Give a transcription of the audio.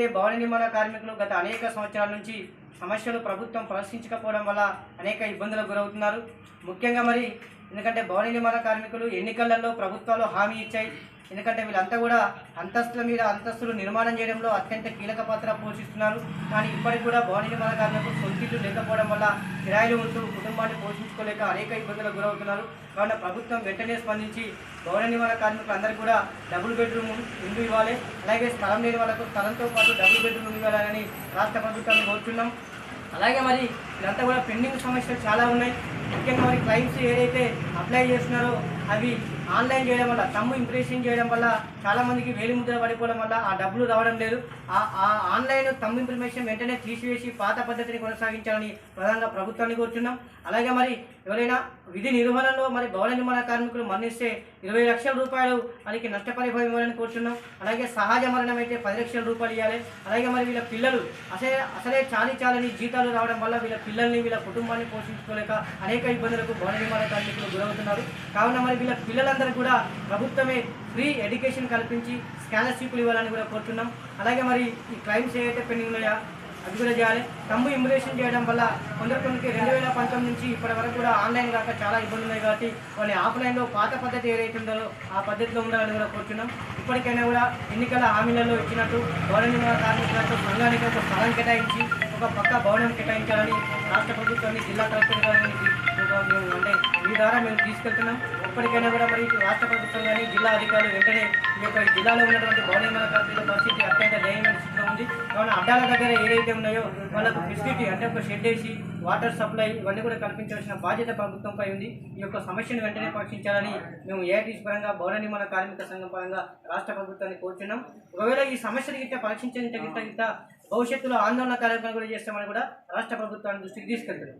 భవన నిర్మాణ కార్మికులు గత అనేక సంవత్సరాల నుంచి సమస్యలు ప్రభుత్వం ప్రదర్శించకపోవడం వల్ల అనేక ఇబ్బందులకు గురవుతున్నారు. ముఖ్యంగా మరి ఎందుకంటే భవన నిర్మాణ కార్మికులు ఎన్నికలలో ప్రభుత్వాలు హామీ ఇచ్చాయి. ఎందుకంటే వీళ్ళంతా కూడా అంతస్తుల మీద అంతస్తులు నిర్మాణం చేయడంలో అత్యంత కీలక పాత్ర పోషిస్తున్నారు. కానీ ఇప్పటికి కూడా భవన నిర్మాణ కార్మికులు సొంతిల్లు లేకపోవడం వల్ల కిరాయిలు ఉంటూ కుటుంబాన్ని పోషించుకోలేక అనేక ఇబ్బందులకు గురవుతున్నారు. కావున ప్రభుత్వం వెంటనే స్పందించి భవన నిర్మాణ కార్మికులందరూ కూడా డబుల్ బెడ్రూమ్ ఇల్లు ఇవ్వాలి. అలాగే స్థలం లేని వాళ్ళకు స్థలంతో పాటు డబుల్ బెడ్రూమ్ ఇవ్వాలని రాష్ట్ర ప్రభుత్వాన్ని కోరుతున్నాం అలాగే మరి ఇదంతా కూడా పెండింగ్ సమస్యలు చాలా ఉన్నాయి. ముఖ్యంగా మరి క్లైమ్స్ ఏదైతే అప్లై చేస్తున్నారో అవి ఆన్లైన్ చేయడం వల్ల తమ్ము ఇంప్రెషన్ చేయడం వల్ల చాలామందికి వేలి ముద్ర పడిపోవడం వల్ల ఆ డబ్బులు రావడం లేదు. ఆ ఆ ఆన్లైన్ తమ్ము ఇంప్రిమేషన్ వెంటనే తీసివేసి పాత పద్ధతిని కొనసాగించాలని ప్రధానంగా ప్రభుత్వాన్ని కోరుతున్నాం అలాగే మరి ఎవరైనా విధి నిర్వహణలో మరి భవన నిర్మాణ కార్మికులు మరణిస్తే ఇరవై లక్షల రూపాయలు వారికి నష్టపరిభావం ఇవ్వాలని కోరుతున్నాం అలాగే సహజ మరణం అయితే పది లక్షల రూపాయలు ఇవ్వాలి అలాగే మరి వీళ్ళ పిల్లలు అసలే అసలే చాలి చాలని జీతాలు రావడం వల్ల వీళ్ళ పిల్లల్ని వీళ్ళ కుటుంబాన్ని పోషించుకోలేక అనేక ఇబ్బందులకు భవన నిర్మాణ కార్మికులు గురవుతున్నారు. కావున మరి వీళ్ళ పిల్లలందరూ కూడా ప్రభుత్వమే ఫ్రీ ఎడ్యుకేషన్ కల్పించి స్కాలర్షిప్లు ఇవ్వాలని కూడా కోరుతున్నాం. అలాగే మరి ఈ క్రైమ్స్ ఏవైతే పెండింగ్ ఉన్నాయో అది కూడా చేయాలి. తమ్ము ఇమ్యులేషన్ చేయడం వల్ల కొందరు కొందరికి రెండు వేల పంతొమ్మిది నుంచి ఇప్పటి వరకు కూడా ఆన్లైన్ కాక చాలా ఇబ్బందులు ఉన్నాయి కాబట్టి వాళ్ళని ఆఫ్లైన్లో పాత పద్ధతి ఏదైతే ఉందో ఆ పద్ధతిలో ఉండాలని కూడా కోరుతున్నాం ఇప్పటికైనా కూడా ఎన్నికల హామీలలో ఇచ్చినట్టు భవన నిర్మాణ కార్మికులకు సంఘానికి ఒక స్థలం కేటాయించి ఒక పక్క భవనం కేటాయించాలని రాష్ట్ర ప్రభుత్వాన్ని జిల్లా కలెక్టర్ గారిని ఒక మేము అంటే మీ ద్వారా మేము తీసుకెళ్తున్నాం. ఇప్పటికైనా కూడా మరి రాష్ట్ర ప్రభుత్వం కానీ జిల్లా అధికారులు వెంటనే ఈ యొక్క జిల్లాలో ఉన్నటువంటి భవన నిర్మాణ కార్మికుల పరిస్థితి అత్యంత దయమైన స్థితిలో ఉంది. కావున అడ్డాల దగ్గర ఏదైతే ఉన్నాయో వాళ్ళకు ఫెసిలిటీ అంటే ఒక షెడ్ వేసి వాటర్ సప్లై ఇవన్నీ కూడా కల్పించాల్సిన బాధ్యత ప్రభుత్వంపై ఉంది. ఈ యొక్క సమస్యను వెంటనే పరీక్షించాలని మేము ఏఐటీస్ పరంగా భవన నిర్మాణ కార్మిక సంఘం పరంగా రాష్ట్ర ప్రభుత్వాన్ని కోరుచున్నాం. ఒకవేళ ఈ సమస్యలు గిట్ట పరీక్షించే గిట్ట గిట్ట భవిష్యత్తులో ఆందోళన కార్యక్రమం కూడా చేస్తామని కూడా రాష్ట్ర ప్రభుత్వాన్ని దృష్టికి తీసుకెళ్తున్నాం.